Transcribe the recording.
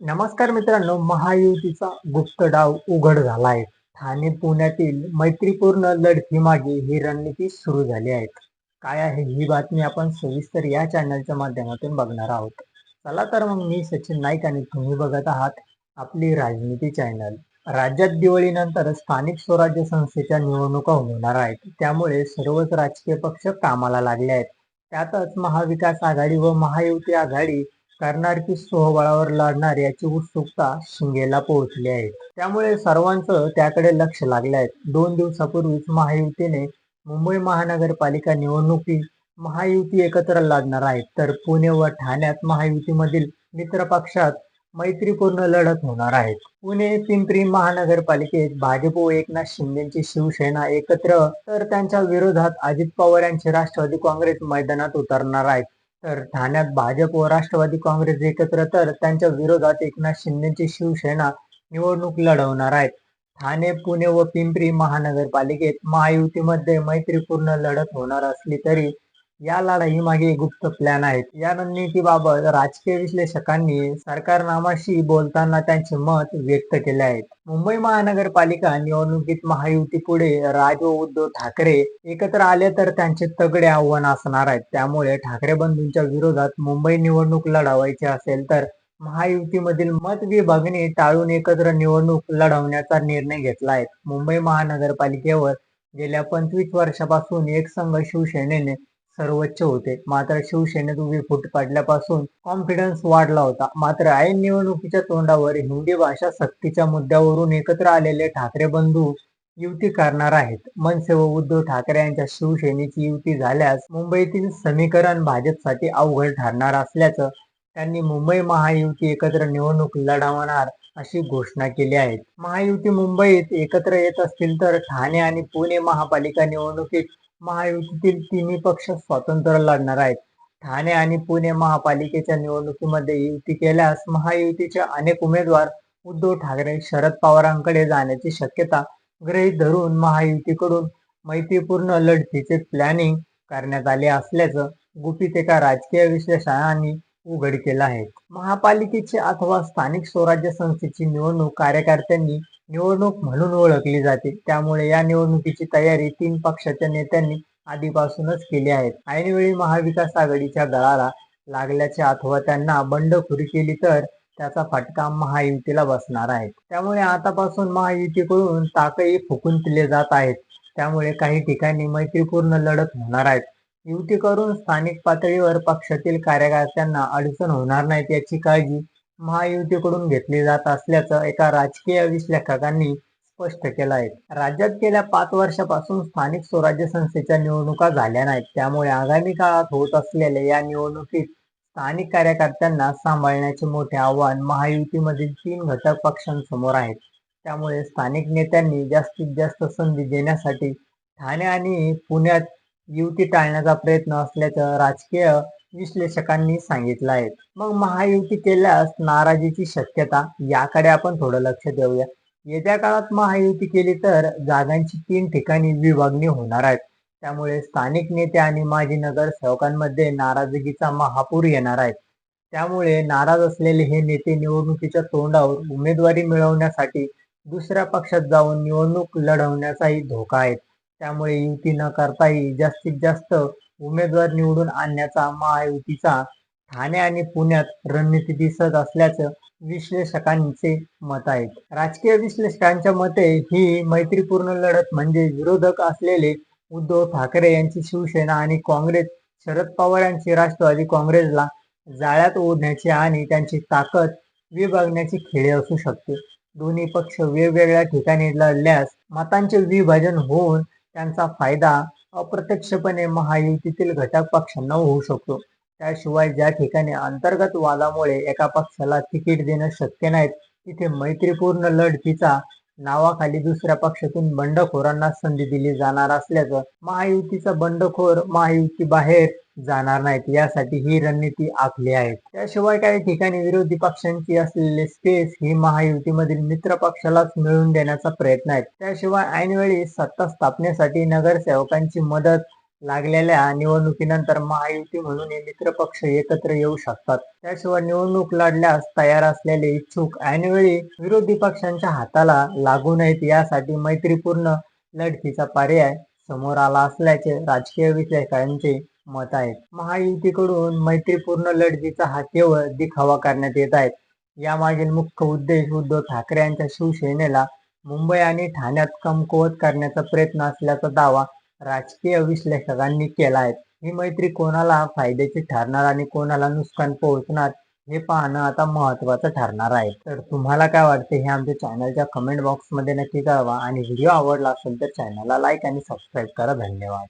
नमस्कार मित्रांनो महायुतीचा गुप्त डाव उघड झाला आहे ठाणे पुण्यातील मैत्रीपूर्ण लढतीमागे ही रणनीती सुरू झाली आहे. काय आहे ही बातमी आपण सविस्तर या चॅनलच्या माध्यमातून बघणार आहोत. चला तर मग मी सचिन नाईक आणि तुम्ही बघत आहात आपली राजनीती चॅनल राज्यात दिवाळीनंतर स्थानिक स्वराज्य संस्थेच्या निवडणुका होणार आहेत. त्यामुळे सर्वच राजकीय पक्ष कामाला लागले आहेत. त्यातच महाविकास आघाडी व महायुती आघाडी करणार की सोहबळावर लढणार याची उत्सुकता शिंगेला पोहोचली आहे. त्यामुळे सर्वांचं त्याकडे लक्ष लागले आहे. दोन दिवसापूर्वीच महायुतीने मुंबई महानगरपालिका निवडणुकीत महायुती एकत्र लढणार आहे तर पुणे व ठाण्यात महायुतीमधील मित्र पक्षात मैत्रीपूर्ण लढत होणार आहे. पुणे पिंपरी महानगरपालिकेत भाजप व एकनाथ शिंदेची शिवसेना एकत्र तर त्यांच्या विरोधात अजित पवार यांचे राष्ट्रवादी काँग्रेस मैदानात उतरणार आहेत. तर ठाण्यात भाजप व राष्ट्रवादी काँग्रेस एकत्र तर त्यांच्या विरोधात एकनाथ शिंदेची शिवसेना निवडणूक लढवणार आहेत. ठाणे पुणे व पिंपरी महानगरपालिकेत महायुतीमध्ये मैत्रीपूर्ण लढत होणार असली तरी या लढाई मागे गुप्त प्लॅन आहेत. या रणनीतीबाबत राजकीय विश्लेषकांनी सरकारनामाशी बोलताना त्यांचे मत व्यक्त केले आहेत. मुंबई महानगरपालिका निवडणुकीत महायुती पुढे राज व उद्धव ठाकरे एकत्र आले तर त्यांचे तगडे आव्हान असणार आहेत. त्यामुळे ठाकरे बंधूंच्या विरोधात मुंबई निवडणूक लढवायची असेल तर महायुतीमधील मत विभागणी टाळून एकत्र निवडणूक लढवण्याचा निर्णय घेतला आहे. मुंबई महानगरपालिकेवर गेल्या पंचवीस वर्षापासून एक संघ शिवसेनेने सर्वोच्च होते. मात्र शिवसेनेत उभी फूट पडल्यापासून कॉन्फिडन्स वाढला होता. मात्र ऐन निवडणुकीच्या तोंडावर हिंदी भाषा सक्तीच्या मुद्द्यावरून एकत्र आलेले ठाकरे बंधू युती करणार आहेत. मनसे व उद्धव ठाकरे यांच्या शिवसेनेची युती झाल्यास मुंबईतील समीकरण भाजपसाठी अवघड ठरणार असल्याचं त्यांनी मुंबई महायुती एकत्र निवडणूक लढवणार अशी घोषणा केली आहे महायुती मुंबईत एकत्र येत असतील तर ठाणे आणि पुणे महापालिका निवडणुकीत महायुतीतील तिन्ही पक्ष स्वतंत्र लढणार आहेत. ठाणे आणि पुणे महापालिकेच्या निवडणुकीमध्ये युती केल्यास महायुतीचे अनेक उमेदवार उद्धव ठाकरे शरद पवारांकडे जाण्याची शक्यता गृहीत धरून महायुतीकडून मैत्रीपूर्ण लढतीचे प्लॅनिंग करण्यात आले असल्याचं गुपित एका राजकीय विश्लेषकांनी उघड केला आहे. महापालिकेची अथवा स्थानिक स्वराज्य संस्थेची निवडणूक कार्यकर्त्यांनी निवडणूक म्हणून ओळखली जाते. त्यामुळे या निवडणुकीची तयारी तीन पक्षाच्या नेत्यांनी आधीपासूनच केली आहे. ऐनवेळी महाविकास आघाडीच्या गळाला लागल्याचे अथवा त्यांना बंडखोरी केली तर त्याचा फटका महायुतीला बसणार आहे. त्यामुळे आतापासून महायुतीकडून ताकही फुकून दिले जात आहेत. त्यामुळे काही ठिकाणी मैत्रीपूर्ण लढत होणार आहेत. युती करून स्थानिक पातळीवर पक्षातील कार्यकर्त्यांना अडचण होणार नाहीत याची काळजी महायुतीकडून घेतली जात असल्याचं एका राजकीय विश्लेषकांनी स्पष्ट केलं आहे. राज्यात गेल्या पाच वर्षापासून स्थानिक स्वराज्य संस्थेच्या निवडणुका झाल्या नाहीत. त्यामुळे आगामी काळात होत असलेल्या या निवडणुकीत स्थानिक कार्यकर्त्यांना सांभाळण्याचे मोठे आव्हान महायुतीमधील तीन घटक पक्षांसमोर आहेत. त्यामुळे स्थानिक नेत्यांनी जास्तीत जास्त संधी देण्यासाठी ठाणे आणि पुण्यात युती टाळण्याचा प्रयत्न असल्याचं राजकीय विश्लेषकांनी सांगितलं आहे. मग महायुती केल्यास नाराजीची शक्यता याकडे आपण थोडं लक्ष देऊया. येत्या काळात महायुती केली तर जागांची तीन ठिकाणी विभागणी होणार आहेत. त्यामुळे स्थानिक नेते आणि माजी नगरसेवकांमध्ये नाराजगीचा महापूर येणार आहे. त्यामुळे नाराज असलेले हे नेते निवडणुकीच्या तोंडावर उमेदवारी मिळवण्यासाठी दुसऱ्या पक्षात जाऊन निवडणूक लढवण्याचाही धोका आहे. त्यामुळे युती न करताही जास्तीत जास्त उमेदवार निवडून आणण्याचा महायुतीचा ठाणे आणि पुण्यात रणनीती दिसत असल्याचं विश्लेषकांचे मत आहे. राजकीय विश्लेषकांच्या मते ही मैत्रीपूर्ण लढत म्हणजे विरोधक असलेले उद्धव ठाकरे यांची शिवसेना आणि काँग्रेस शरद पवार यांची राष्ट्रवादी काँग्रेसला जाळ्यात ओढण्याची आणि त्यांची ताकद विभागण्याची खेळी असू शकते. दोन्ही पक्ष वेगवेगळ्या ठिकाणी लढल्यास मतांचे विभाजन होऊन त्यांचा फायदा अप्रत्यक्षपणे महायुतीतील घटक पक्षांना होऊ शकतो. त्याशिवाय ज्या ठिकाणी अंतर्गत वादामुळे एका पक्षाला तिकीट देणं शक्य नाही तिथे मैत्रीपूर्ण लढतीचा नावाखाली दुसऱ्या पक्षातून बंडखोरांना संधी दिली जाणार असल्याचं महायुतीचा बंडखोर महायुती बाहेर जाणार नाहीत यासाठी ही रणनीती आखली आहे. त्याशिवाय काही ठिकाणी विरोधी पक्षांची असलेले स्पेस ही महायुतीमधील मित्र पक्षालाच मिळवून देण्याचा प्रयत्न आहे. त्याशिवाय ऐनवेळी सत्ता स्थापनेसाठी नगरसेवकांची मदत लागलेल्या निवडणुकीनंतर महायुती म्हणून हे मित्र पक्ष एकत्र येऊ शकतात. त्याशिवाय निवडणूक लढल्यास तयार असलेले इच्छुक ऐनवेळी विरोधी पक्षांच्या हाताला लागू नयेत यासाठी मैत्रीपूर्ण लढतीचा पर्याय समोर आला असल्याचे राजकीय विश्लेषकांचे मत आहे. महायुतीकडून मैत्रीपूर्ण लढतीचा हा केवळ दिखावा करण्यात येत आहे. यामागील मुख्य उद्देश उद्धव ठाकरे यांच्या शिवसेनेला मुंबई आणि ठाण्यात कमकुवत करण्याचा प्रयत्न असल्याचा दावा राजकीय विश्लेषकांनी केला आहे ही मैत्री कोणाला फायद्याची ठरणार आणि कोणाला नुकसान पोहोचणार हे पाहणं आता महत्वाचं ठरणार आहे. तर तुम्हाला काय वाटते हे आमच्या चॅनलच्या कमेंट बॉक्समध्ये नक्की कळवा आणि व्हिडिओ आवडला असेल तर चॅनलला लाईक आणि सबस्क्राईब करा. धन्यवाद.